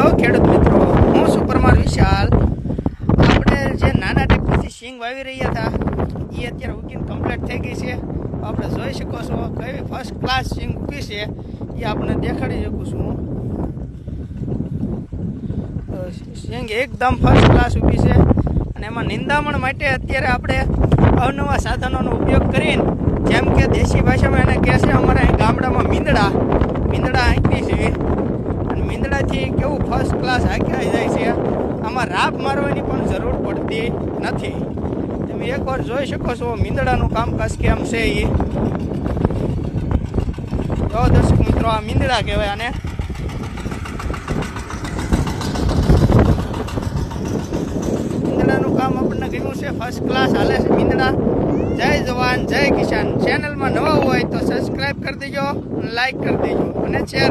hello ખેડૂત મિત્રો હું સુપરમાર વિશાલ આપણે જે નાના ટેક્ટરથી સિંગ વાવી રહ્યા હતા એ અત્યારે ઉગીને કમ્પ્લીટ થઈ ગઈ છે આપણે જોઈ શકો છો કઈ ફર્સ્ટ ક્લાસ સિંગ ઉગી છે એ આપણે દેખાડી શકું છું સિંગ એકદમ ફર્સ્ટ ક્લાસ ઉભી છે અને એમાં નિંદામણ માટે અત્યારે આપણે અવનવા સાધનોનો ઉપયોગ કરીને જેમ કે દેશી ભાષામાં એને કહે છે અમારા ગામડામાં મીંદડા મીંદડા કે કેવું ફર્સ્ટ ક્લાસ આખરાઈ જાય છે અમાર રાપ મારવાની પણ જરૂર પડતી નથી તમે એકવાર જોઈ શકો છો મિંદડાનું કામકાજ કેમ છે ઈ જો દર્શકો મિત્રો મિંદડા કહેવાય આને મિંદડાનું કામ આપણે કર્યું છે ફર્સ્ટ ક્લાસ આલે છે મિંદડા જય જવાન જય કિસાન ચેનલ માં નવા હોય તો સબ્સ્ક્રાઇબ કરી દેજો લાઈક કરી દેજો અને